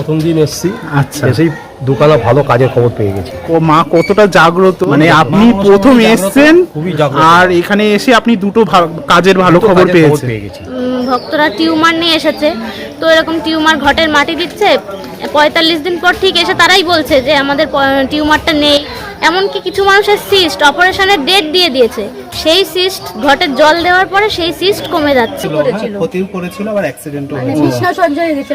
প্রথম দিন এসছি। আচ্ছা। সেই দুকালা ভালো কাজের খবর পেয়ে গেছি। ও মা কতটা জাগ্রত। মানে আপনি মা প্রথম এসেছেন খুবই জাগ্রত। আর এখানে এসে আপনি দুটো কাজের ভালো খবর পেয়েছেন। পেয়ে গেছি। ভক্তরা টিউমার নিয়ে এসেছে। তো এরকম টিউমার ঘটের মাটি দিচ্ছে। পঁয়তাল্লিশ দিন পর ঠিক এসে তারাই বলছে যে আমাদের টিউমারটা নেই। এমনকি কিছু মানুষের সিস্ট অপারেশনের ডেট দিয়ে দিয়েছে। সেই সিস্ট ঘটের জল দেওয়ার পরে সেই সিস্ট কমে যাচ্ছে। করেছিল ক্ষতিও করেছিল আবার অ্যাক্সিডেন্টও মানে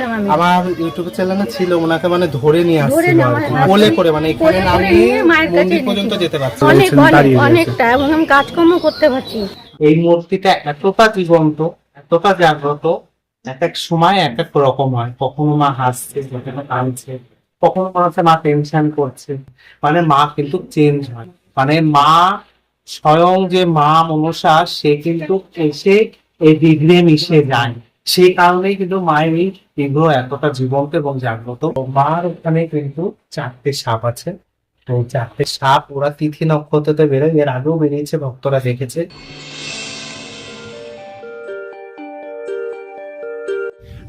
আমি। আমার ইউটিউব চ্যানেলে ছিল ওনাকে মানে ধরে নিয়ে নেওয়া আর কোলে করে মানে এখানে কোলে নামিয়ে মায়ের কাছে মন্দির পর্যন্ত যেতে পারছে। অনেক অনেকটা এবং আমি কাজকর্ম করতে পারছি। এই মূর্তিটা এতটা জীবন্ত এতটা জাগ্রত এক এক সময় এক এক রকম হয়। কখনো মা হাসছে কখনো কাঁদছে। কখনো মনে হচ্ছে মা টেনশন করছে। মানে মা কিন্তু চেঞ্জ হয়। মানে মা স্বয়ং যে মা মনসা, সে কিন্তু এসে এই বিঘ্নে মিশে যায়। সেই কারণেই কিন্তু মায়ের এই বিগ্রহ এতটা জীবন্ত এবং জাগ্রত। মার ওখানে কিন্তু চারটে সাপ আছে। তো চারটে সাপ ওরা তিথি নক্ষত্রতে বেরোয়। এর আগেও বেরিয়েছে, ভক্তরা দেখেছে।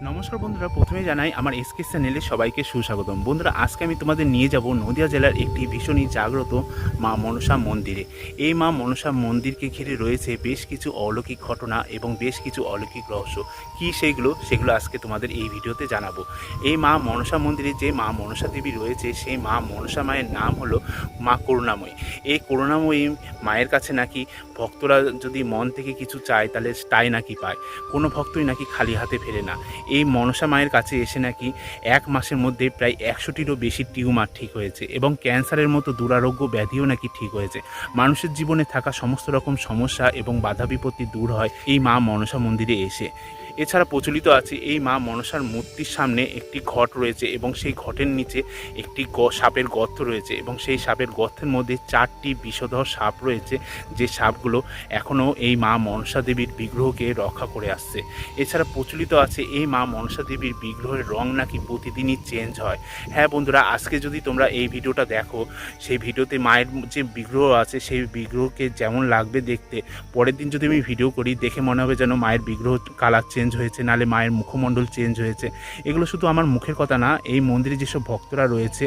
নমস্কার বন্ধুরা, প্রথমে জানাই আমার এসকে চ্যানেলে সবাইকে সুস্বাগতম। বন্ধুরা, আজকে আমি তোমাদের নিয়ে যাব নদিয়া জেলার একটি ভীষণই জাগ্রত মা মনসা মন্দিরে। এই মা মনসা মন্দিরকে ঘিরে রয়েছে বেশ কিছু অলৌকিক ঘটনা এবং বেশ কিছু অলৌকিক রহস্য। কী সেইগুলো সেগুলো আজকে তোমাদের এই ভিডিওতে জানাব। এই মা মনসা মন্দিরে যে মা মনসা দেবী রয়েছে, সেই মা মনসা মায়ের নাম হলো মা করুণাময়ী। এই করুণাময়ী মায়ের কাছে নাকি ভক্তরা যদি মন থেকে কিছু চায়, তাহলে তাই নাকি পায়। কোনো ভক্তই নাকি খালি হাতে ফেরে না। এই মনসা মায়ের কাছে এসে নাকি এক মাসের মধ্যে প্রায় একশোটিরও বেশি টিউমার ঠিক হয়েছে এবং ক্যান্সারের মতো দুরারোগ্য ব্যাধিও নাকি ঠিক হয়েছে। মানুষের জীবনে থাকা সমস্ত রকম সমস্যা এবং বাধা বিপত্তি দূর হয় এই মা মনসা মন্দিরে এসে। এছাড়া প্রচলিত আছে এই মা মনসার মূর্তির সামনে একটি ঘট রয়েছে এবং সেই ঘটের নিচে একটি গ- সাপের গর্ত রয়েছে এবং সেই সাপের গর্তের মধ্যে চারটি বিষধর সাপ রয়েছে। যে সাপগুলো এখনও এই মা মনসা দেবীর বিগ্রহকে রক্ষা করে আসছে। এছাড়া প্রচলিত আছে এই মা মনসা দেবীর বিগ্রহের রং নাকি প্রতিদিনই চেঞ্জ হয়। হ্যাঁ বন্ধুরা, আজকে যদি তোমরা এই ভিডিওটা দেখো, সেই ভিডিওতে মায়ের যে বিগ্রহ আছে, সেই বিগ্রহকে যেমন লাগবে দেখতে, পরের দিন যদি আমি ভিডিও করি, দেখে মনে হবে যেন মায়ের বিগ্রহ কালার চেঞ্জ হয়েছে, নালে মায়ের মুখমণ্ডল চেঞ্জ হয়েছে। এগুলো শুধু আমার মুখের কথা না, এই মন্দিরে যেসব ভক্তরা রয়েছে,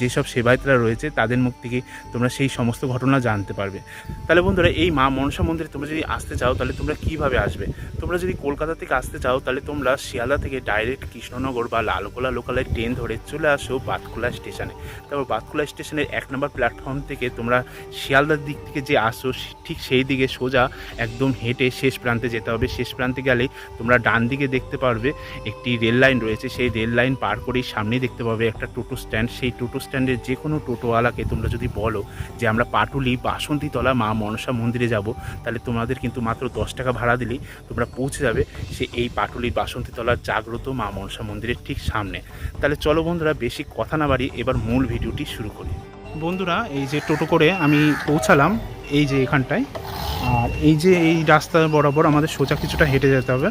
যেসব সেবায়তরা রয়েছে, তাদের মুখ থেকে তোমরা সেই সমস্ত ঘটনা জানতে পারবে। তাহলে বন্ধুরা, এই মা মনসা মন্দিরে তোমরা যদি আসতে চাও, তাহলে তোমরা কীভাবে আসবে? তোমরা যদি কলকাতা থেকে আসতে চাও, তাহলে তোমরা শিয়ালদা থেকে ডাইরেক্ট কৃষ্ণনগর বা লালকোলা লোকালের ট্রেন ধরে চলে আসো বাতকুলা স্টেশনে তারপর বাতকুলা স্টেশনের এক নম্বর প্ল্যাটফর্ম থেকে তোমরা শিয়ালদার দিক থেকে যে আসো, ঠিক সেই দিকে সোজা একদম হেঁটে শেষ প্রান্তে যেতে হবে। শেষ প্রান্তে গেলে তোমরা ডান দিকে দেখতে পারবে একটি রেল লাইন রয়েছে। সেই রেল লাইন পার করেই সামনেই দেখতে পাবে একটা টোটো স্ট্যান্ড। সেই টোটো স্ট্যান্ডের যে কোনো টোটোওয়ালাকে তোমরা যদি বলো যে, আমরা পাটুলি বাসন্তীতলা মা মনসা মন্দিরে যাব, তাহলে তোমাদের কিন্তু মাত্র দশ টাকা ভাড়া দিলেই তোমরা পৌঁছে যাবে সে এই পাটুলির বাসন্তীতলার জাগ্রত মা মনসা মন্দিরের ঠিক সামনে। তাহলে চলো বন্ধুরা, বেশি কথা না বাড়ি এবার মূল ভিডিওটি শুরু করি। বন্ধুরা, এই যে টোটো করে আমি পৌঁছালাম এই যে এখানটায়। আর এই যে এই রাস্তা বরাবর আমাদের সোজা কিছুটা হেঁটে যেতে হবে।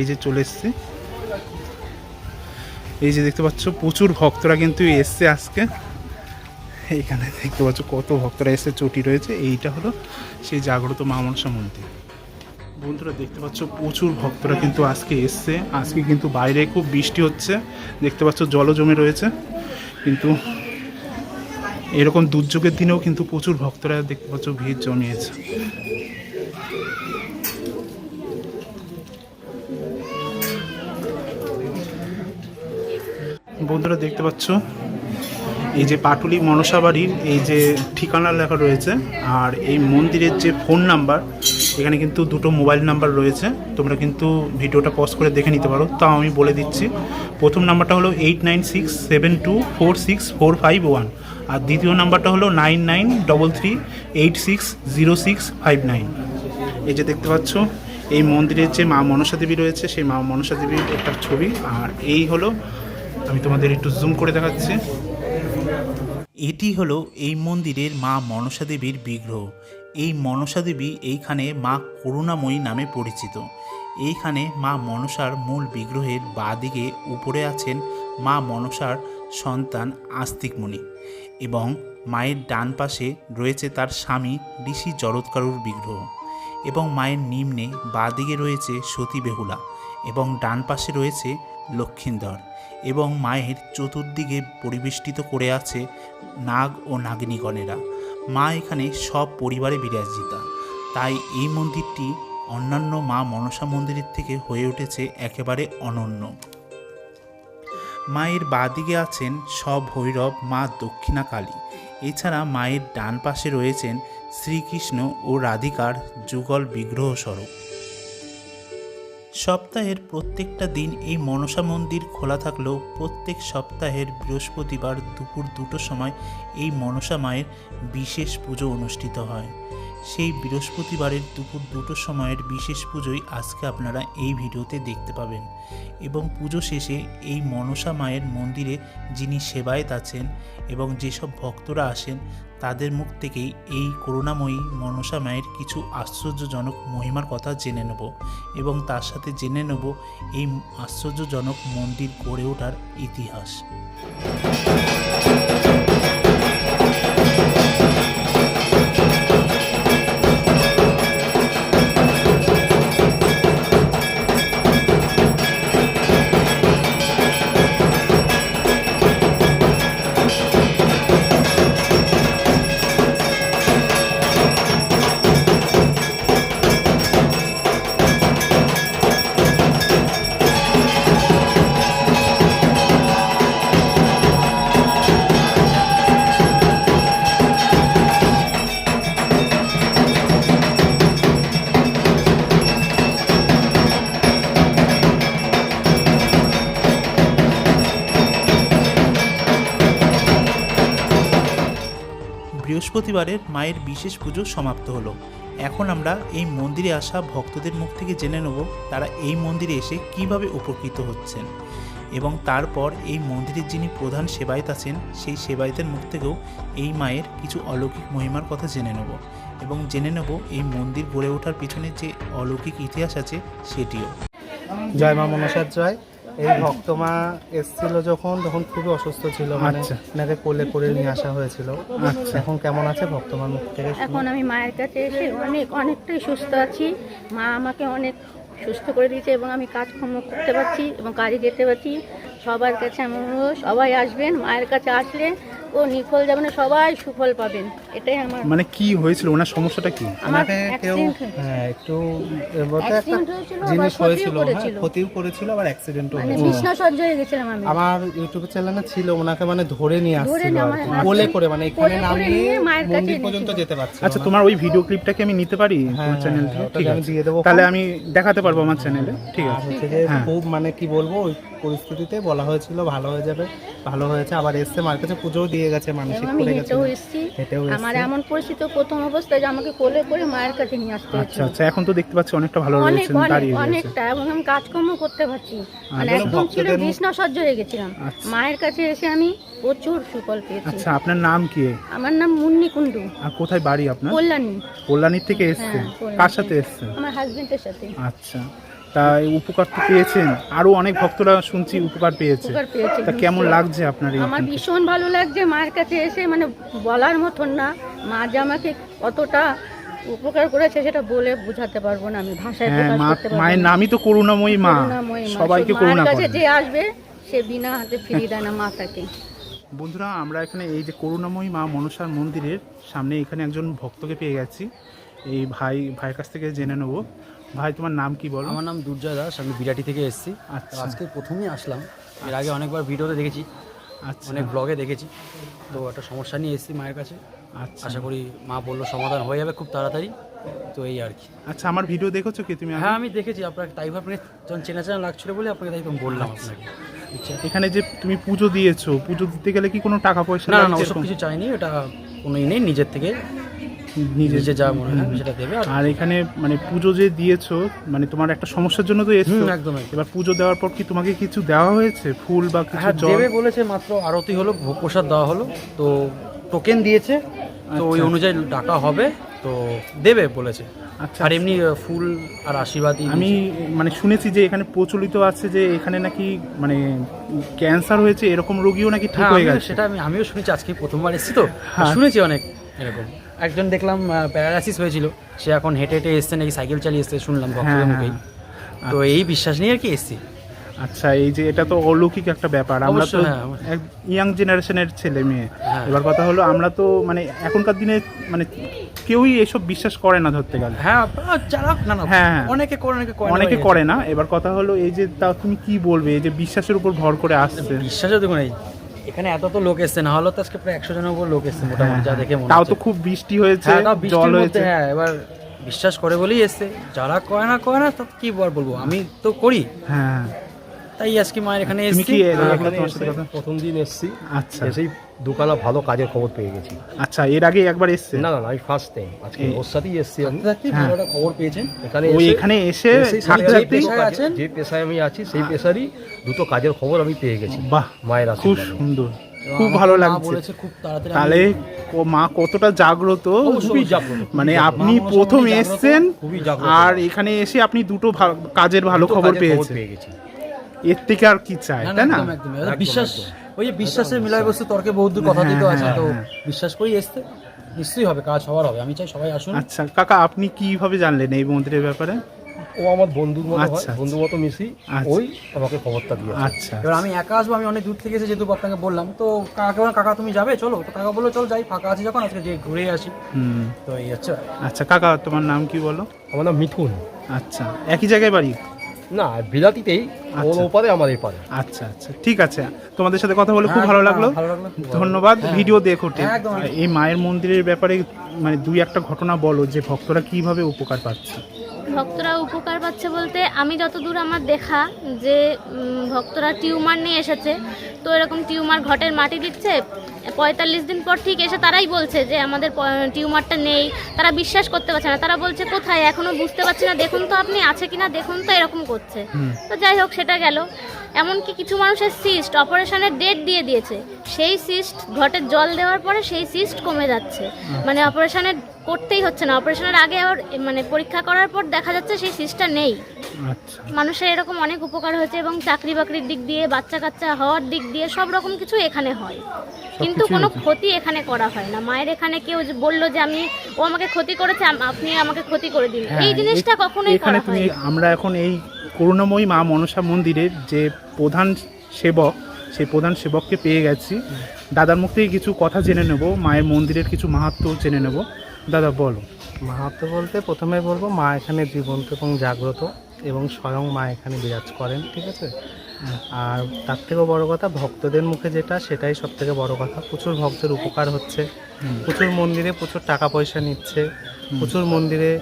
এই যে চলে এসছে। এই যে দেখতে পাচ্ছ, প্রচুর ভক্তরা কিন্তু এসছে আজকে। এইখানে দেখতে পাচ্ছ কত ভক্তরা এসে চটি রয়েছে। এইটা হলো সেই জাগ্রত মা মনসা মন্দির। বন্ধুরা, দেখতে পাচ্ছ, প্রচুর ভক্তরা কিন্তু আজকে এসছে। আজকে কিন্তু বাইরে খুব বৃষ্টি হচ্ছে। দেখতে পাচ্ছ, জলও জমে রয়েছে। কিন্তু এরকম দুর্যোগের দিনেও কিন্তু প্রচুর ভক্তরা দেখতে পাচ্ছ, ভিড় জমিয়েছে। বন্ধুরা দেখতে পাচ্ছ? এই যে পাটুলি মনসা বাড়ির এই যে ঠিকানা লেখা রয়েছে, আর এই মন্দিরের যে ফোন নাম্বার, এখানে কিন্তু দুটো মোবাইল নাম্বার রয়েছে। তোমরা কিন্তু ভিডিওটা পজ করে দেখে নিতে পারো। তাও আমি বলে দিচ্ছি, প্রথম নাম্বারটা হলো eight nine six seven two four six four five one আর দ্বিতীয় নাম্বারটা হলো nine nine double three eight six zero six five nine এই যে দেখতে পাচ্ছ, এই মন্দিরের যে মা মনসা দেবী রয়েছে, সেই মা মনসা দেবীর একটা ছবি, আর এই হলো আমি তোমাদের একটু জুম করে দেখাচ্ছি। এটি হলো এই মন্দিরের মা মনসা দেবীর বিগ্রহ। এই মনসা দেবী এইখানে মা করুণাময়ী নামে পরিচিত। এইখানে মা মনসার মূল বিগ্রহের বাঁদিকে উপরে আছেন মা মনসার সন্তান আস্তিকমণি এবং মায়ের ডান পাশে রয়েছে তার স্বামী ঋষি জরৎকারুর বিগ্রহ। এবং মায়ের নিম্নে বাঁদিকে রয়েছে সতী বেহুলা এবং ডান পাশে রয়েছে লক্ষিন্দর এবং মায়ের চতুর্দিকে পরিবেষ্টিত করে আছে নাগ ও নাগিনীগণেরা। মা এখানে সব পরিবারে বিরাজিতা। তাই এই মন্দিরটি অন্যান্য মা মনসা মন্দিরের থেকে হয়ে উঠেছে একেবারে অনন্য। মায়ের বাদিকে আছেন সব ভৈরব মা দক্ষিণা কালী এছাড়া মায়ের ডান পাশে রয়েছেন শ্রীকৃষ্ণ ও রাধিকার যুগল বিগ্রহ স্বরূপ। সপ্তাহের প্রত্যেকটা দিন এই মনসা মন্দির খোলা থাকলেও প্রত্যেক সপ্তাহের বৃহস্পতিবার দুপুর দুটোর সময় এই মনসা মায়ের বিশেষ পুজো অনুষ্ঠিত হয়। সেই বৃহস্পতিবারের দুপুর দুটোর সময়ের বিশেষ পুজোই আজকে আপনারা এই ভিডিওতে দেখতে পাবেন। এবং পুজো শেষে এই মনসা মায়ের মন্দিরে যিনি সেবায়েত আছেন এবং যেসব ভক্তরা আসেন, তাদের মুখ থেকেই এই করুণাময়ী মনসা মায়ের কিছু আশ্চর্যজনক মহিমার কথা জেনে নেব এবং তার সাথে জেনে নেব এই আশ্চর্যজনক মন্দির গড়ে ওঠার ইতিহাস। বৃহস্পতিবারের মায়ের বিশেষ পুজো সমাপ্ত হলো। এখন আমরা এই মন্দিরে আসা ভক্তদের মুখ থেকে জেনে নেব তারা এই মন্দিরে এসে কীভাবে উপকৃত হচ্ছেন। এবং তারপর এই মন্দিরের যিনি প্রধান সেবায়েত আছেন, সেই সেবায়েতের মুখ থেকেও এই মায়ের কিছু অলৌকিক মহিমার কথা জেনে নেব। এবং জেনে নেব এই মন্দির গড়ে ওঠার পিছনে যে অলৌকিক ইতিহাস আছে, সেটিও। জয় মা মনসার জয়। এই ভক্তমা এসছিল যখন তখন খুবই অসুস্থ ছিল মানে আচ্ছা। কোলে করে নিয়ে আসা হয়েছিল আচ্ছা এখন কেমন আছে ভক্তমার মুখ থেকে শুনি। এখন আমি মায়ের কাছে এসে অনেক অনেকটাই সুস্থ আছি মা আমাকে অনেক সুস্থ করে দিয়েছে এবং আমি কাজকর্ম করতে পারছি এবং কাজে যেতে পারছি সবার কাছে আমি অনুরোধ, সবাই আসবেন মায়ের কাছে আসলে ও নিখোল যাবে না সবাই সুফল পাবেন এটাই আমার মানে কি হয়েছিল ওনার সমস্যাটা কি আমার ওনাকে কেউ হ্যাঁ একটু জিনিস হয়েছিল হ্যাঁ, ক্ষতিও করেছিল আবার অ্যাক্সিডেন্টও মানে হয়েছিল বিছনা সহ্য হয়ে গেছিলাম আমি আমার ইউটিউব চ্যানেলে ছিল ওনাকে মানে ধরে নিয়ে আসছিল কোলে করে মানে এখানে নামিয়ে মন্দির পর্যন্ত যেতে পারছিল আচ্ছা তোমার ওই ভিডিও ক্লিপটাকে আমি নিতে পারি হ্যাঁ, তোমার চ্যানেল হ্যাঁ, থেকে ঠিক আমি আছে দিয়ে দেবো। তাহলে আমি দেখাতে পারব আমার চ্যানেলে ঠিক আছে হ্যাঁ। খুব মানে কি বলব পরিস্থিতিতে বলা হয়েছিল ভালো হয়ে যাবে ভালো হয়েছে। আবার এসছে মার কাছে পুজোও দিয়ে গেছে মানসিক করে গেছে। হেঁটেও আমার এমন পরিস্থিতি প্রথম অবস্থায় যে আমাকে কোলে করে মায়ের কাছে নিয়ে আসতে আচ্ছা আচ্ছা এখন তো দেখতে পাচ্ছি অনেকটা ভালো রয়েছেন দাঁড়িয়ে রয়েছে। অনেকটা এবং আমি কাজকর্ম করতে পারছি। মানে একদম ছিল বিছনা সহ্য হয়ে গেছিলাম। আচ্ছা। মায়ের কাছে এসে আমি প্রচুর সুফল পেয়েছি। আচ্ছা আপনার নাম কি? আমার নাম মুন্নি কুন্ডু আর কোথায় বাড়ি আপনার? কল্যাণী। কল্যাণীর থেকে এসছেন। হ্যাঁ, কার সাথে। এসছেন? আমার হাজবেন্ডের সাথে। আচ্ছা। তা উপকার তো পেয়েছেন। আরও অনেক ভক্তরা শুনছি উপকার পেয়েছে। তা কেমন লাগছে আপনার আমার ভীষণ ভালো লাগছে মায়ের কাছে এসে মানে বলার মতন না। মা যে আমাকে কতটা উপকার করেছে সেটা বলে বোঝাতে পারব না আমি ভাষায় হ্যাঁ প্রকাশ করতে পারব মায়ের। নামই তো করুণাময়ী মা। সবাইকে সব করুণা কাছে করে। যে আসবে সে বিনা হাতে ফিরিয়ে দেয় না মাতাকে বন্ধুরা আমরা এখানে এই যে করুণাময়ী মা মনসার মন্দিরের সামনে এখানে একজন ভক্তকে পেয়ে গেছি। এই ভাই ভাইয়ের কাছ থেকে জেনে নেব। ভাই তোমার নাম কি বলো? আমার নাম দুর্জয় দাস আমি বিরাটি থেকে এসেছি। আচ্ছা। আজকে প্রথমেই আসলাম। এর আগে অনেকবার ভিডিওতে দেখেছি আচ্ছা। অনেক ব্লগে দেখেছি। তো একটা সমস্যা নিয়ে এসেছি মায়ের কাছে। আচ্ছা। আশা করি মা বলল সমাধান হয়ে যাবে খুব তাড়াতাড়ি। তো এই আর কি। আচ্ছা আমার ভিডিও দেখেছ কি তুমি হ্যাঁ আমি দেখেছি। আপনার তাই আপনাকে যখন চেনা চেনা লাগছিল বলে আপনাকে তাই বললাম আচ্ছা। আপনাকে। এখানে যে তুমি পুজো দিয়েছ পুজো দিতে গেলে কি কোনো টাকা পয়সা না না না ওসব কিছু চাইনি এটা কোনো ই নেই নিজের থেকে নিজে নিজে যা মনে হয় সেটা দেবে। আর এখানে মানে পুজো যে দিয়েছ মানে তোমার একটা সমস্যার জন্য তো এসছো। একদম। এবার পুজো দেওয়ার পর কি তোমাকে কিছু দেওয়া হয়েছে? ফুল বা কিছু হ্যাঁ দেবে বলেছে মাত্র আরতি হলো ভোগ প্রসাদ দেওয়া হলো। তো টোকেন দিয়েছে। তো ওই আচ্ছা। অনুযায়ী ডাকা হবে। তো দেবে বলেছে। আচ্ছা। আর এমনি ফুল আর আশীর্বাদই আমি মানে শুনেছি যে এখানে প্রচলিত আছে যে এখানে নাকি মানে ক্যান্সার হয়েছে এরকম রোগীও নাকি ঠিক হ্যাঁ হয়ে গেছে। সেটা আমি আমিও শুনেছি আজকে প্রথমবার এসেছি তো। হ্যাঁ। শুনেছি অনেক এরকম। একজন দেখলাম প্যারালাইসিস হয়েছিল। সে এখন হেঁটে হেঁটে এসছে নাকি সাইকেল চালিয়ে এসছে শুনলাম ভক্তদের হ্যাঁ, মুখেই। তো এই বিশ্বাস নিয়ে আর কি এসছি। আচ্ছা এই যে এটা তো অলৌকিক একটা ব্যাপার। আমরা তো হ্যাঁ, ইয়াং জেনারেশনের ছেলে মেয়ে। হ্যাঁ। এবার কথা হলো আমরা তো মানে এখনকার দিনে মানে কেউই এসব বিশ্বাস করে না ধরতে গেলে। হ্যাঁ যারা না হ্যাঁ, হ্যাঁ। অনেকে করে অনেকে করে না অনেকে করে না। এবার কথা হলো এই যে তা তুমি কি বলবে? এই যে বিশ্বাসের উপর ভর করে আসছে। বিশ্বাসও দেখুন এই এখানে এত তো লোক এসছে না হলো তো আজকে প্রায় একশো জনের উপর লোক এসছে মোটামুটি যা দেখে মনে তাও তো খুব বৃষ্টি হয়েছে হ্যাঁ, জল হয়েছে। হ্যাঁ এবার বিশ্বাস করে বলেই এসছে। যারা করে না করে না তা কি বল বলব? আমি তো করি। হ্যাঁ। তাই আজকে মায়ের এখানে তুমি এসছি? প্রথম দিন এসছি। আচ্ছা। এসেই দুখানা ভালো কাজের খবর পেয়ে গেছি। আচ্ছা এর আগে একবার এসছে? না না না আমি ফার্স্ট টাইম আজকে ওর সাথেই এসছি আমি। থাকতেই হ্যাঁ। ভালো একটা খবর পেয়েছেন? এখানে ওই এসে- এখানে এসে থাকতে যে পেশায় আছেন, যে পেশায় আমি আছি সেই পেশারই দুটো কাজের খবর আমি পেয়ে গেছি। বাহ মায়ের খুব সুন্দর। খুব ভালো লাগছে। বলেছে খুব তাড়াতাড়ি তাহলে ও মা কতটা জাগ্রত? খুবই জাগ্রত, মানে আপনি প্রথম এসছেন আর এখানে এসে আপনি দুটো ভা- কাজের ভালো খবর পেয়েছেন। পেয়ে গেছি। এর থেকে আর কি চাই তাই না? বিশ্বাস। ওই যে বিশ্বাসের মিলাই বস্তু তর্কে বহুত দূর কথা হ্যাঁ, দিতে আছে হ্যাঁ, তো হ্যাঁ। বিশ্বাস করেই এসতে নিশ্চয়ই হবে কাজ হওয়ার হবে। আমি চাই সবাই আসুন। আচ্ছা কাকা আপনি কীভাবে জানলেন এই মন্দিরের ব্যাপারে? ও আমার বন্ধুর মতো হয় আচ্ছা, আচ্ছা। বন্ধুর মতো মিশি আচ্ছা। ওই আমাকে খবরটা দিয়েছে। আচ্ছা এবার আমি একা আসব আমি অনেক দূর থেকে এসে যেহেতু আপনাকে বললাম তো কাকাকে বললাম কাকা তুমি যাবে? চলো। তো কাকা বলল চলো যাই ফাঁকা আছে যখন আজকে যে ঘুরে আসি। হুম। তো এই আচ্ছা আচ্ছা কাকা তোমার নাম কি বলো? আমার নাম মিঠুন। আচ্ছা একই জায়গায় বাড়ি? না বিলাতিতেই ওর আচ্ছা। ওপারে আমার এপারে আচ্ছা আচ্ছা ঠিক আছে তোমাদের সাথে কথা বলে খুব হ্যাঁ, ভালো লাগল ধন্যবাদ হ্যাঁ। ভিডিও দেখো ঠিক। হ্যাঁ। এই মায়ের মন্দিরের ব্যাপারে মানে দুই একটা ঘটনা বলো যে ভক্তরা কীভাবে উপকার পাচ্ছে। ভক্তরা উপকার পাচ্ছে বলতে আমি যতদূর আমার দেখা যে ভক্তরা টিউমার নিয়ে এসেছে তো এরকম টিউমার ঘটের মাটি দিচ্ছে পঁয়তাল্লিশ দিন পর ঠিক এসে তারাই বলছে যে আমাদের টিউমারটা নেই তারা বিশ্বাস করতে পারছে না তারা বলছে কোথায় এখনও বুঝতে পারছি না দেখুন তো আপনি আছে কিনা দেখুন তো এরকম করছে। তো যাই হোক সেটা গেল। এমনকি কিছু মানুষের সিস্ট অপারেশনের ডেট দিয়ে দিয়েছে। সেই সিস্ট ঘটে জল দেওয়ার পরে সেই সিস্ট কমে যাচ্ছে। মানে অপারেশনের করতেই হচ্ছে না। অপারেশনের আগে আবার মানে পরীক্ষা করার পর দেখা যাচ্ছে সেই সিস্টটা নেই। আচ্ছা। মানুষের এরকম অনেক উপকার হয়েছে এবং চাকরি বাকরির দিক দিয়ে বাচ্চা কাচ্চা হওয়ার দিক দিয়ে সব রকম কিছু এখানে হয়। কিন্তু কোনো ক্ষতি এখানে করা হয় না। মায়ের এখানে কেউ যে বলল যে আমি ও আমাকে ক্ষতি করেছে আপনি আমাকে ক্ষতি করে দিন হ্যাঁ, এই জিনিসটা কখনোই করা হয় আমরা এখন এই করুণাময়ী মা মনসা মন্দিরের যে প্রধান সেবক সেই প্রধান সেবককে পেয়ে গেছি। দাদার মুখ থেকে কিছু কথা জেনে নেব মায়ের মন্দিরের কিছু মাহাত্ম জেনে নেব। দাদা বলো। মাহাত্ম বলতে প্রথমে বলব মা এখানে জীবন্ত এবং জাগ্রত এবং স্বয়ং মা এখানে বিরাজ করেন ঠিক আছে? আর তার থেকেও বড় কথা ভক্তদের মুখে যেটা সেটাই সব থেকে বড় কথা। প্রচুর ভক্তের উপকার হচ্ছে। প্রচুর মন্দিরে প্রচুর টাকা পয়সা নিচ্ছে। প্রচুর মন্দিরে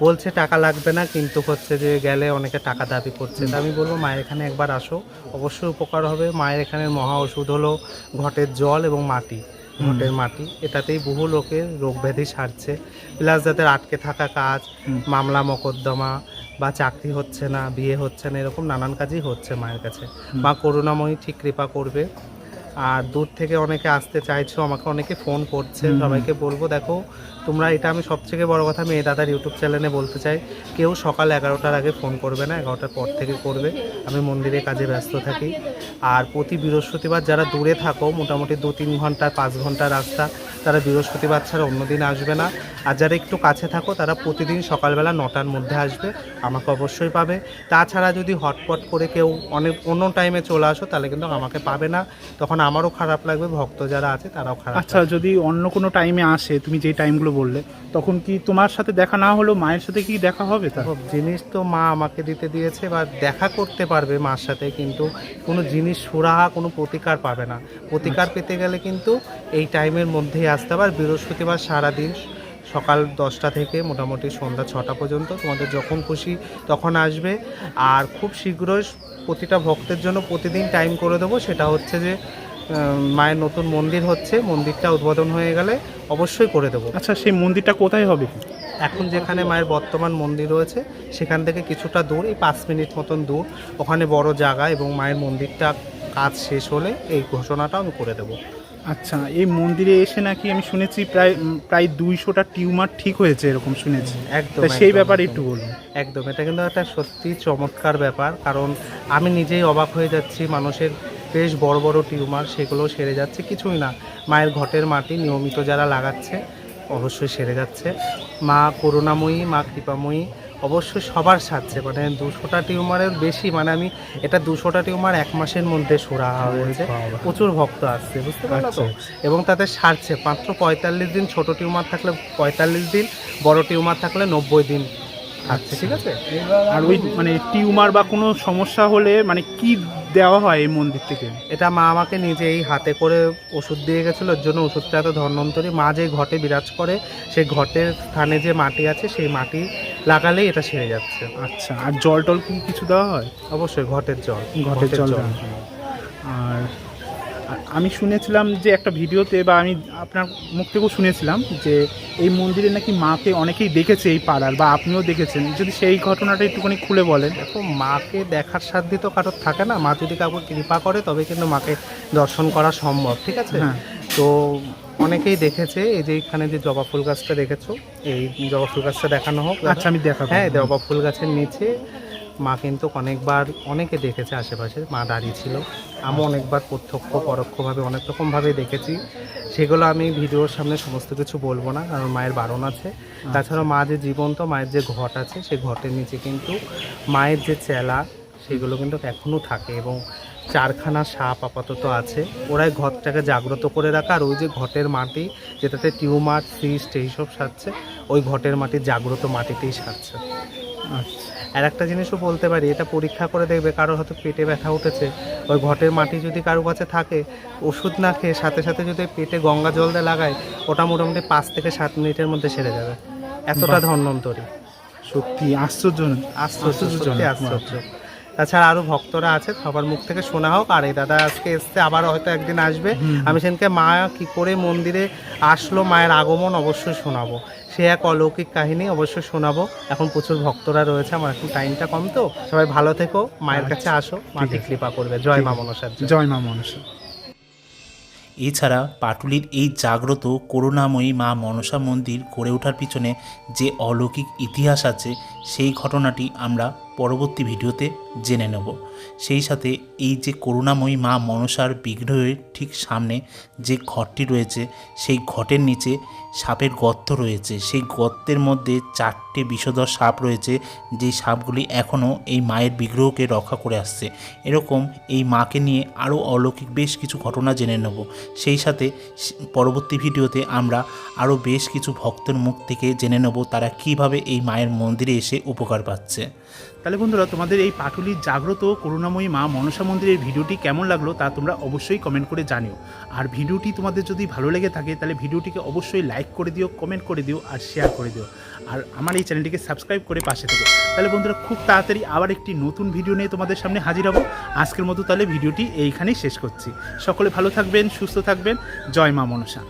বলছে টাকা লাগবে না কিন্তু হচ্ছে যে গেলে অনেকে টাকা দাবি করছে। তা আমি বলব মায়ের এখানে একবার আসো। অবশ্যই উপকার হবে। মায়ের এখানে মহা ওষুধ হলো ঘটের জল এবং মাটি ঘটের মাটি। এটাতেই বহু লোকের রোগ ব্যাধি সারছে। প্লাস যাদের আটকে থাকা কাজ। মামলা মোকদ্দমা বা চাকরি হচ্ছে না বিয়ে হচ্ছে না এরকম নানান কাজই হচ্ছে মায়ের কাছে। মা করুণাময়ী ঠিক কৃপা করবে। আর দূর থেকে অনেকে আসতে চাইছো আমাকে অনেকে ফোন করছে। সবাইকে বলব দেখো তোমরা এটা আমি সবথেকে বড় কথা এই দাদার ইউটিউব চ্যানেলে বলতে চাই, কেউ সকাল এগারোটার আগে ফোন করবে না, এগারোটার পর থেকে করবে। আমি মন্দিরে কাজে ব্যস্ত থাকি। আর প্রতি বৃহস্পতিবার যারা দূরে থাকো, মোটামুটি দু তিন ঘণ্টা, পাঁচ ঘণ্টা রাস্তা, তারা বৃহস্পতিবার ছাড়া অন্য দিন আসবে না। আর যারা একটু কাছে থাকো তারা প্রতিদিন সকালবেলা নটার মধ্যে আসবে আমাকে অবশ্যই পাবে। তাছাড়া যদি হটপট করে কেউ অনেক অন্য টাইমে চলে আসো তাহলে কিন্তু আমাকে পাবে না। তখন আমারও খারাপ লাগবে ভক্ত যারা আছে তারাও খারাপ আচ্ছা যদি অন্য কোনো টাইমে আসে তুমি যে টাইমগুলো বললে তখন কি তোমার সাথে দেখা না হলেও মায়ের সাথে কি দেখা হবে তা জিনিস তো মা আমাকে দিতে দিয়েছে বা দেখা করতে পারবে মার সাথে কিন্তু কোনো জিনিস সুরাহা কোনো প্রতিকার পাবে না। প্রতিকার পেতে গেলে কিন্তু এই টাইমের মধ্যেই আসতে হবে। আর বৃহস্পতিবার সারাদিন সকাল দশটা থেকে মোটামুটি সন্ধ্যা ছটা পর্যন্ত তোমাদের যখন খুশি তখন আসবে। আর খুব শীঘ্রই প্রতিটা ভক্তের জন্য প্রতিদিন টাইম করে দেবো। সেটা হচ্ছে যে মায়ের নতুন মন্দির হচ্ছে মন্দিরটা উদ্বোধন হয়ে গেলে অবশ্যই করে দেবো। আচ্ছা সেই মন্দিরটা কোথায় হবে? এখন যেখানে মায়ের বর্তমান মন্দির রয়েছে সেখান থেকে কিছুটা দূর এই পাঁচ মিনিট মতন দূর। ওখানে বড় জায়গা এবং মায়ের মন্দিরটা কাজ শেষ হলে এই ঘোষণাটা আমি করে দেবো। আচ্ছা এই মন্দিরে এসে নাকি আমি শুনেছি প্রায় প্রায় দুইশোটা টিউমার ঠিক হয়েছে এরকম শুনেছি। একদম সেই ব্যাপারে একটু বলুন। একদম এটা কিন্তু একটা সত্যি চমৎকার ব্যাপার কারণ আমি নিজেই অবাক হয়ে যাচ্ছি মানুষের বেশ বড় বড় টিউমার সেগুলো সেরে যাচ্ছে কিছুই না। মায়ের ঘটের মাটি নিয়মিত যারা লাগাচ্ছে অবশ্যই সেরে যাচ্ছে। মা করুণাময়ী মা কৃপাময়ী অবশ্যই সবার সাথে। মানে দুশোটা টিউমারের বেশি মানে আমি এটা দুশোটা টিউমার এক মাসের মধ্যে সুরা হয়েছে। প্রচুর ভক্ত আসছে বুঝতে পারল তো? এবং তাতে সারছে মাত্র পঁয়তাল্লিশ দিন ছোট টিউমার থাকলে পঁয়তাল্লিশ দিন বড় টিউমার থাকলে নব্বই দিন থাকছে ঠিক আছে? আর ওই মানে টিউমার বা কোনো সমস্যা হলে মানে কি দেওয়া হয় এই মন্দির থেকে? এটা মা আমাকে নিজেই হাতে করে ওষুধ দিয়ে গেছিল ওর জন্য ওষুধটা এত ধন্বন্তরী মা যে ঘটে বিরাজ করে সেই ঘটের স্থানে যে মাটি আছে সেই মাটি লাগালেই এটা সেরে যাচ্ছে। আচ্ছা আর জল টল কি কিছু দেওয়া হয়? অবশ্যই ঘটের জল ঘটের জল আর আর আমি শুনেছিলাম যে একটা ভিডিওতে বা আমি আপনার মুখ থেকেও শুনেছিলাম যে এই মন্দিরে নাকি মাকে অনেকেই দেখেছে এই পাড়ার বা আপনিও দেখেছেন। যদি সেই ঘটনাটা একটুখানি খুলে বলেন। দেখো মাকে দেখার সাধ্য তো কারোর থাকে না। মা যদি কাউকে কৃপা করে তবে কিন্তু মাকে দর্শন করা সম্ভব ঠিক আছে? হ্যাঁ। তো অনেকেই দেখেছে এই যে এখানে যে জবা ফুল গাছটা দেখেছ? এই জবা ফুল গাছটা দেখানো হোক। আচ্ছা আমি দেখাবো। হ্যাঁ জবা ফুল গাছের নিচে মা কিন্তু অনেকবার অনেকে দেখেছে আশেপাশে মা দাঁড়িয়ে ছিল। আমি অনেকবার প্রত্যক্ষ পরোক্ষভাবে অনেক রকমভাবে দেখেছি। সেগুলো আমি ভিডিওর সামনে সমস্ত কিছু বলব না কারণ মায়ের বারণ আছে। তাছাড়া মা যে জীবন্ত মায়ের যে ঘট আছে সেই ঘটের নিচে কিন্তু মায়ের যে চেলা সেগুলো কিন্তু এখনও থাকে এবং চারখানা সাপ আপাতত আছে। ওরাই ঘরটাকে জাগ্রত করে রাখা আর ওই যে ঘটের মাটি যেটাতে টিউমার সিস্ট এইসব সারছে ওই ঘটের মাটি জাগ্রত মাটিতেই সারছে। আচ্ছা। আর একটা জিনিসও বলতে পারি এটা পরীক্ষা করে দেখবে কারোর হয়তো পেটে ব্যথা উঠেছে। ওই ঘটের মাটি যদি কারও কাছে থাকে ওষুধ না খেয়ে সাথে সাথে যদি পেটে গঙ্গা জল দিয়ে লাগায় ওটা মোটামুটি পাঁচ থেকে সাত মিনিটের মধ্যে সেরে যাবে। এতটা ধন্বন্তরী সত্যি আশ্চর্য আশ্চর্য আশ্চর্য। তাছাড়া আরও ভক্তরা আছে সবার মুখ থেকে শোনা হোক। আর এই দাদা আজকে এসছে আবার হয়তো একদিন আসবে। আমি সেদিনকে মা কি করে মন্দিরে আসলো মায়ের আগমন অবশ্যই শোনাবো। সে এক অলৌকিক কাহিনী অবশ্যই শোনাবো। এখন প্রচুর ভক্তরা রয়েছে আমার এখন টাইমটা কম তো। সবাই ভালো থেকো মায়ের কাছে আসো মাটি কৃপা করবে। জয় মা। মনসার জয়। জয় মা মনসা। এছাড়া পাটুলির এই জাগ্রত করুণাময়ী মা মনসা মন্দির গড়ে ওঠার পিছনে যে অলৌকিক ইতিহাস আছে সেই ঘটনাটি আমরা পরবর্তী ভিডিওতে জেনে নেব। সেই সাথে এই যে করুণাময়ী মা মনসার বিগ্রহের ঠিক সামনে যে ঘরটি রয়েছে, সেই ঘটের নিচে সাপের গর্ত রয়েছে। সেই গর্তের মধ্যে চারটে বিষধর সাপ রয়েছে যে সাপগুলি এখনও এই মায়ের বিগ্রহকে রক্ষা করে আসছে। এরকম এই মাকে নিয়ে আরও অলৌকিক বেশ কিছু ঘটনা জেনে নেব। সেই সাথে পরবর্তী ভিডিওতে আমরা আরও বেশ কিছু ভক্তের মুখ থেকে জেনে নেব তারা কীভাবে এই মায়ের মন্দিরে এসে উপকার পাচ্ছে। তাহলে বন্ধুরা, তোমাদের এই পাটুলির জাগ্রত করুণাময়ী মা মনসা মন্দিরের ভিডিওটি কেমন লাগল তা তোমরা অবশ্যই কমেন্ট করে জানিও। আর ভিডিওটি তোমাদের যদি ভালো লেগে থাকে, তাহলে ভিডিওটিকে অবশ্যই লাইক করে দিও কমেন্ট করে দিও আর শেয়ার করে দিও। আর আমার এই চ্যানেলটিকে সাবস্ক্রাইব করে পাশে থেকো। তাহলে বন্ধুরা, খুব তাড়াতাড়ি আবার একটি নতুন ভিডিও নিয়ে তোমাদের সামনে হাজির হব। আজকের মতো তাহলে ভিডিওটি এইখানেই শেষ করছি। সকলে ভালো থাকবেন, সুস্থ থাকবেন। জয় মা মনসা।